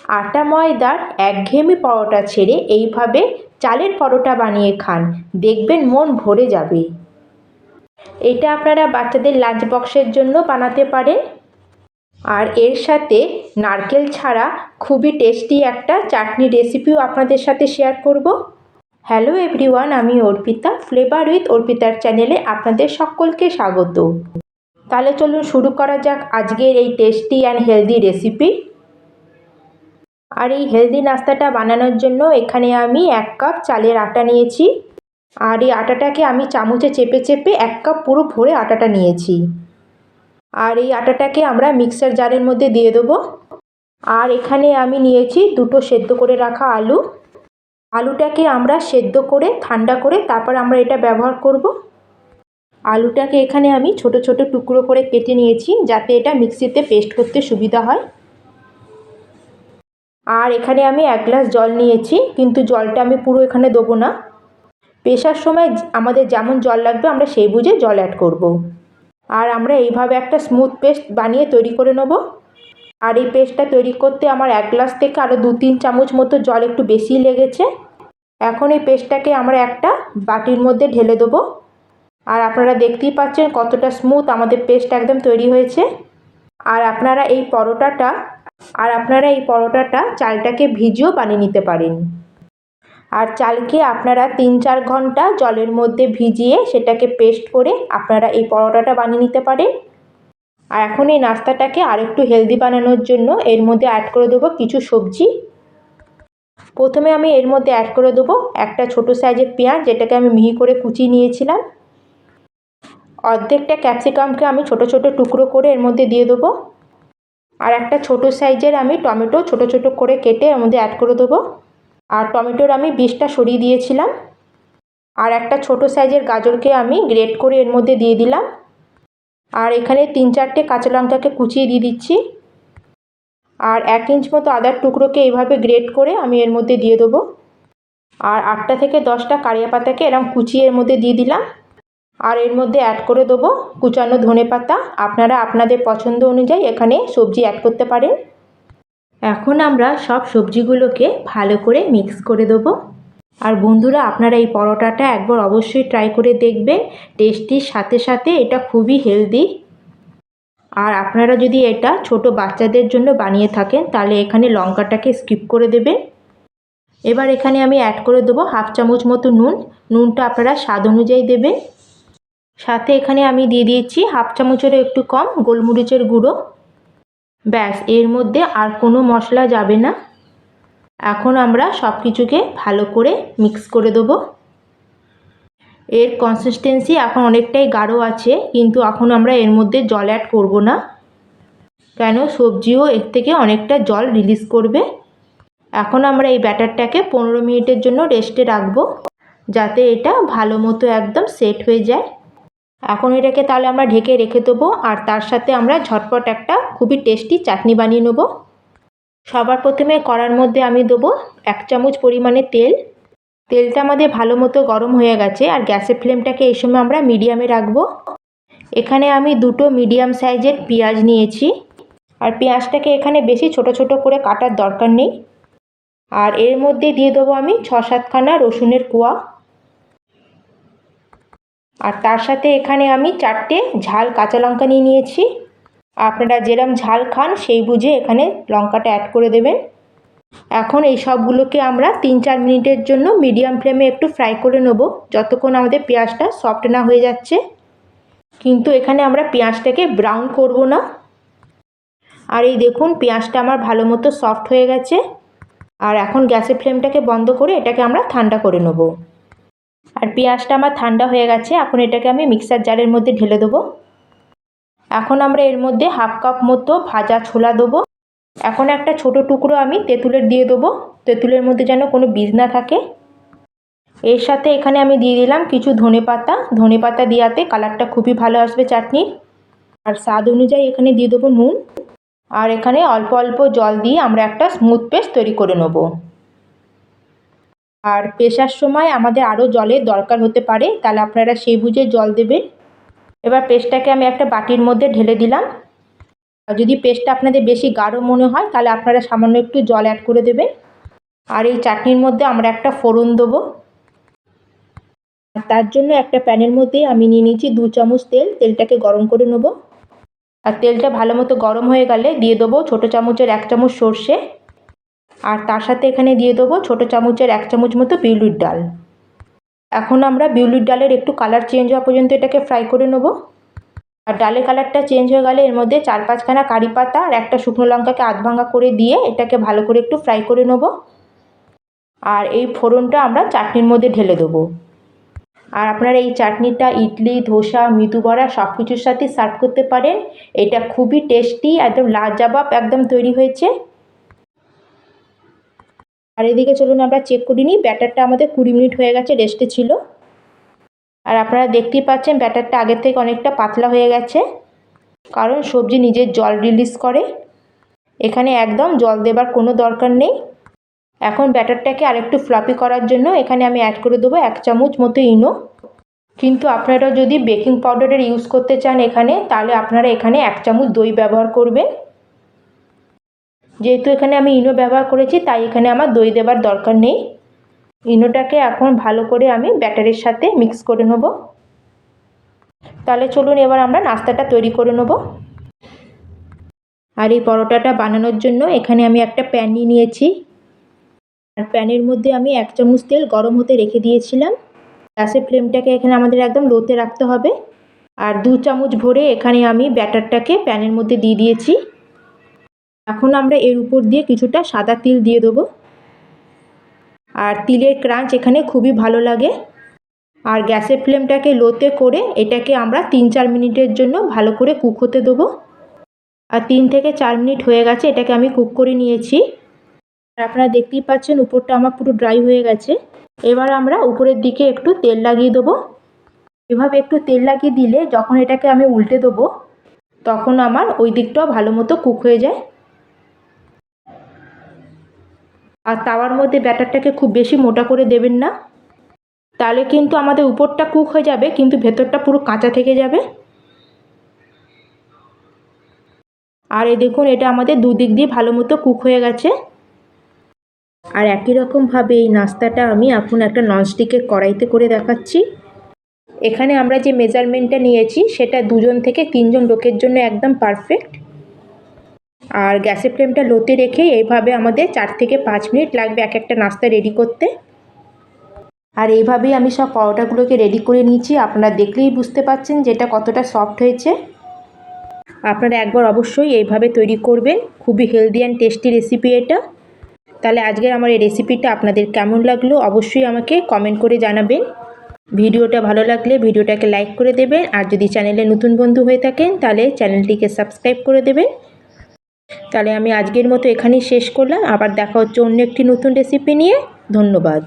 আটা ময়দার একঘেয়েমি পরোটা ছেড়ে এইভাবে চালের পরোটা বানিয়ে খান। দেখবেন মন ভরে যাবে। এটা আপনারা বাচ্চাদের লাঞ্চ বক্সের জন্য বানাতে পারেন। আর এর সাথে নারকেল ছাড়া খুবই টেস্টি একটা চাটনি রেসিপিও আপনাদের সাথে শেয়ার করব। হ্যালো এভরিওয়ান আমি অর্পিতা। ফ্লেভার উইথ অর্পিতার চ্যানেলে আপনাদের সকলকে স্বাগত। তাহলে চলুন শুরু করা যাক আজকের এই টেস্টি অ্যান্ড হেলদি রেসিপি আর এই হেলদি নাস্তাটা বানানোর জন্য এখানে আমি এক কাপ চালের আটা নিয়েছি। আর এই আটাটাকে আমি চামচে চেপে চেপে এক কাপ পুরো ভরে আটাটা নিয়েছি। আর এই আটাটাকে আমরা মিক্সার জারের মধ্যে দিয়ে দেবো। আর এখানে আমি নিয়েছি দুটো সেদ্ধ করে রাখা আলু। আলুটাকে আমরা সেদ্ধ করে, ঠান্ডা করে তারপর আমরা এটা ব্যবহার করব। আলুটাকে এখানে আমি ছোট ছোট টুকরো করে কেটে নিয়েছি যাতে এটা মিক্সিতে পেস্ট করতে সুবিধা হয়। আর এখানে আমি এক গ্লাস জল নিয়েছি, কিন্তু জলটা আমি পুরো এখানে দেবো না। পেশার সময় আমাদের যেমন জল লাগবে, আমরা সেই বুঝে জল অ্যাড করব। আর আমরা এইভাবে একটা স্মুথ পেস্ট বানিয়ে তৈরি করে নেব। আর এই পেস্টটা তৈরি করতে আমার এক গ্লাস থেকে আরও দু তিন চামচ মতো জল একটু বেশি লেগেছে। এখন এই পেস্টটাকে আমরা একটা বাটির মধ্যে ঢেলে দেবো। আর আপনারা দেখতেই পাচ্ছেন কতটা স্মুথ আমাদের পেস্ট একদম তৈরি হয়েছে। আর আপনারা এই পরোটাটা আর আপনারা এই পরোটাটা চালটাকে ভিজিয়েও বানিয়ে নিতে পারেন। আর চালকে আপনারা তিন চার ঘণ্টা জলের মধ্যে ভিজিয়ে সেটাকে পেস্ট করে আপনারা এই পরোটাটা বানিয়ে নিতে পারেন। আর এখন এই নাস্তাটাকে আরেকটু হেলদি বানানোর জন্য এর মধ্যে অ্যাড করে দেবো কিছু সবজি। প্রথমে আমি এর মধ্যে অ্যাড করে দেবো একটা ছোটো সাইজের পেঁয়াজ, যেটাকে আমি মিহি করে কুচিয়ে নিয়েছিলাম। অর্ধেকটা ক্যাপসিকামকে আমি ছোট ছোট টুকরো করে এর মধ্যে দিয়ে দেবো। আর একটা ছোট সাইজের আমি টমেটো ছোট ছোট করে কেটে এর মধ্যে অ্যাড করে দেবো। আর টমেটোর আমি বীজটা সরিয়ে দিয়েছিলাম। আর একটা ছোট সাইজের গাজরকে আমি গ্রেট করে এর মধ্যে দিয়ে দিলাম। আর এখানে তিন চারটে কাঁচা লঙ্কাকে কুচিয়ে দিয়ে দিচ্ছি। আর এক ইঞ্চ মতো আদার টুকরোকে এইভাবে গ্রেট করে আমি এর মধ্যে দিয়ে দেবো। আর আটটা থেকে দশটা কারিয়া পাতাকে এরম কুচিয়ে এর মধ্যে দিয়ে দিলাম। আর এর মধ্যে অ্যাড করে দেবো কুচানো ধনে পাতা। আপনারা আপনাদের পছন্দ অনুযায়ী এখানে সবজি অ্যাড করতে পারেন। এখন আমরা সব সবজিগুলোকে ভালো করে মিক্স করে দেবো। আর বন্ধুরা, আপনারা এই পরোটাটা একবার অবশ্যই ট্রাই করে দেখবেন। টেস্টির সাথে সাথে এটা খুবই হেলদি আর আপনারা যদি এটা ছোট বাচ্চাদের জন্য বানিয়ে থাকেন, তাহলে এখানে লঙ্কাটাকে স্কিপ করে দেবেন। এবার এখানে আমি অ্যাড করে দেবো হাফ চামচ মতো নুন। নুনটা আপনারা স্বাদ অনুযায়ী দেবেন। সাথে এখানে আমি দিয়ে দিয়েছি হাফ চামচেরও একটু কম গোলমরিচের গুঁড়ো। ব্যাস, এর মধ্যে আর কোনো মশলা যাবে না। এখন আমরা সব কিছুকে ভালো করে মিক্স করে দেবো। এর কনসিস্টেন্সি এখন অনেকটাই গাঢ় আছে, কিন্তু এখন আমরা এর মধ্যে জল অ্যাড করব না। কেন? সবজিও এর থেকে অনেকটা জল রিলিজ করবে। এখন আমরা এই ব্যাটারটাকে পনেরো মিনিটের জন্য রেস্টে রাখব, যাতে এটা ভালো মতো একদম সেট হয়ে যায়। এখন এটাকে তাহলে আমরা ঢেকে রেখে দেবো আর তার সাথে আমরা ঝটপট একটা খুবই টেস্টি চাটনি বানিয়ে নেব। সবার প্রথমে কড়ার মধ্যে আমি দেবো এক চামচ পরিমাণে তেল। তেলটা আমাদের ভালো মতো গরম হয়ে গেছে আর গ্যাসের ফ্লেমটাকে এই সময় আমরা মিডিয়ামে রাখব। এখানে আমি দুটো মিডিয়াম সাইজের পেঁয়াজ নিয়েছি। আর পেঁয়াজটাকে এখানে বেশি ছোট ছোট করে কাটার দরকার নেই। আর এর মধ্যে দিয়ে দেবো আমি ছ সাতখানা রসুনের কোয়া। আর তার সাথে এখানে আমি চারটে ঝাল কাঁচা লঙ্কা নিয়ে নিয়েছি। আপনারা যেরম ঝাল খান, সেই বুঝে এখানে লঙ্কাটা অ্যাড করে দেবেন। এখন এই সবগুলোকে আমরা তিন চার মিনিটের জন্য মিডিয়াম ফ্লেমে একটু ফ্রাই করে নেব, যতক্ষণ আমাদের পেঁয়াজটা সফট না হয়ে যাচ্ছে। কিন্তু এখানে আমরা পেঁয়াজটাকে ব্রাউন করব না। আর এই দেখুন, পেঁয়াজটা আমার ভালো মতো সফট হয়ে গেছে। আর এখন গ্যাসের ফ্লেমটাকে বন্ধ করে এটাকে আমরা ঠান্ডা করে নেব। আর পেঁয়াজটা আমার ঠান্ডা হয়ে গেছে, এখন এটাকে আমি মিক্সার জারের মধ্যে ঢেলে দেবো। এখন আমরা এর মধ্যে হাফ কাপ মতো ভাজা ছোলা দেবো। এখন একটা ছোট টুকরো আমি তেঁতুলের দিয়ে দেবো, তেঁতুলের মধ্যে যেন কোনো বীজ না থাকে। এর সাথে এখানে আমি দিয়ে দিলাম কিছু ধনে পাতা। ধনে পাতা দেওয়াতে কালারটা খুবই ভালো আসবে চাটনির। আর স্বাদ অনুযায়ী এখানে দিয়ে দেবো নুন। আর এখানে অল্প অল্প জল দিয়ে আমরা একটা স্মুথ পেস্ট তৈরি করে নেব। আর পেশার সময় আমাদের আরও জলের দরকার হতে পারে, তাহলে আপনারা সেই বুঝে জল দেবেন। এবার পেস্টটাকে আমি একটা বাটির মধ্যে ঢেলে দিলাম। আর যদি পেস্টটা আপনাদের বেশি গাঢ় মনে হয়, তাহলে আপনারা সামান্য একটু জল অ্যাড করে দেবেন। আর এই চাটনির মধ্যে আমরা একটা ফোড়ন দেবো। আর তার জন্য একটা প্যানের মধ্যে আমি নিয়ে নিয়েছি দু চামচ তেল। তেলটাকে গরম করে নেব। আর তেলটা ভালো মতো গরম হয়ে গেলে দিয়ে দেবো ছোটো চামচের এক চামচ সর্ষে। আর তার সাথে এখানে দিয়ে দেবো ছোটো চামচের এক চামচ মতো বিউলির ডাল। এখন আমরা বিউলির ডালের একটু কালার চেঞ্জ হওয়া পর্যন্ত এটাকে ফ্রাই করে নেব। আর ডালের কালারটা চেঞ্জ হয়ে গেলে এর মধ্যে চার পাঁচখানা কারি পাতা আর একটা শুকনো লঙ্কাকে আধ ভাঙা করে দিয়ে এটাকে ভালো করে একটু ফ্রাই করে নেব। আর এই ফোড়নটা আমরা চাটনির মধ্যে ঢেলে দেবো। আর আপনারা এই চাটনিটা ইডলি, ধোসা মৃদু বড়া সব কিছুর সাথে সার্ভ করতে পারেন। এটা খুবই টেস্টি একদম লাজবাব, একদম তৈরি হয়েছে। আর এদিকে চলুন আমরা চেক করে নিই, ব্যাটারটা আমাদের কুড়ি মিনিট হয়ে গেছে রেস্টে ছিল। আর আপনারা দেখতেই পাচ্ছেন, ব্যাটারটা আগের থেকে অনেকটা পাতলা হয়ে গেছে। কারণ সবজি নিজের জল রিলিজ করে। এখানে একদম জল দেবার কোনো দরকার নেই। এখন ব্যাটারটাকে আরেকটু ফ্লাপি করার জন্য এখানে আমি অ্যাড করে দেবো এক চামচ মতো ইনো। কিন্তু আপনারা যদি বেকিং পাউডারের ইউজ করতে চান এখানে, তাহলে আপনারা এখানে এক চামচ দই ব্যবহার করবেন। যেহেতু এখানে আমি ইনো ব্যবহার করেছি, তাই এখানে আমার দই দেবার দরকার নেই। ইনোটাকে এখন ভালো করে আমি ব্যাটারের সাথে মিক্স করে নেব। তাহলে চলুন এবার আমরা নাস্তাটা তৈরি করে নেব। আর এই পরোটাটা বানানোর জন্য এখানে আমি একটা প্যান নিয়ে নিয়েছি। আর প্যানের মধ্যে আমি এক চামচ তেল গরম হতে রেখে দিয়েছিলাম। গ্যাসের ফ্লেমটাকে এখানে আমাদের একদম লোতে রাখতে হবে। আর দু চামচ ভরে এখানে আমি ব্যাটারটাকে প্যানের মধ্যে দিয়ে দিয়েছি। এখন আমরা এর উপর দিয়ে কিছুটা সাদা তিল দিয়ে দেবো। আর তিলের ক্রাঞ্চ এখানে খুবই ভালো লাগে। আর গ্যাসের ফ্লেমটাকে লোতে করে এটাকে আমরা তিন চার মিনিটের জন্য ভালো করে কুক হতে দেবো। আর তিন থেকে চার মিনিট হয়ে গেছে, এটাকে আমি কুক করে নিয়েছি। আর আপনারা দেখতেই পাচ্ছেন, উপরটা আমার পুরো ড্রাই হয়ে গেছে। এবার আমরা উপরের দিকে একটু তেল লাগিয়ে দেবো। এভাবে একটু তেল লাগিয়ে দিলে যখন এটাকে আমি উল্টে দেবো, তখন আমার ওই দিকটাও ভালো মতো কুক হয়ে যায়। আর তাওয়ার মধ্যে ব্যাটারটাকে খুব বেশি মোটা করে দেবেন না। তাহলে কিন্তু আমাদের উপরটা কুক হয়ে যাবে, কিন্তু ভেতরটা পুরো কাঁচা থেকে যাবে। আর এই দেখুন, এটা আমাদের দুদিক দিয়ে ভালো মতো কুক হয়ে গেছে। আর একই রকমভাবে এই নাস্তাটা আমি এখন একটা ননস্টিকের কড়াইতে করে দেখাচ্ছি। এখানে আমরা যে মেজারমেন্টটা নিয়েছি, সেটা দুজন থেকে তিনজন লোকের জন্য একদম পারফেক্ট। আর গ্যাসের ফ্লেমটা লোতে রেখে এইভাবে আমাদের চার থেকে পাঁচ মিনিট লাগবে এক একটা নাস্তা রেডি করতে। আর এইভাবেই আমি সব পরোটাগুলোকে রেডি করে নিয়েছি। আপনারা দেখলেই বুঝতে পাচ্ছেন যে এটা কতটা সফট হয়েছে। আপনারা একবার অবশ্যই এইভাবে তৈরি করবেন। খুবই হেলদি অ্যান্ড টেস্টি রেসিপি এটা। তাহলে আজকের আমার এই রেসিপিটা আপনাদের কেমন লাগল অবশ্যই আমাকে কমেন্ট করে জানাবেন। ভিডিওটা ভালো লাগলে ভিডিওটাকে লাইক করে দেবেন। আর যদি চ্যানেলে নতুন বন্ধু হয়ে থাকেন তাহলে চ্যানেলটিকে সাবস্ক্রাইব করে দেবেন। তাহলে আমি আজকের মতো এখানেই শেষ করলাম। আবার দেখা হচ্ছে অন্য একটি নতুন রেসিপি নিয়ে। ধন্যবাদ।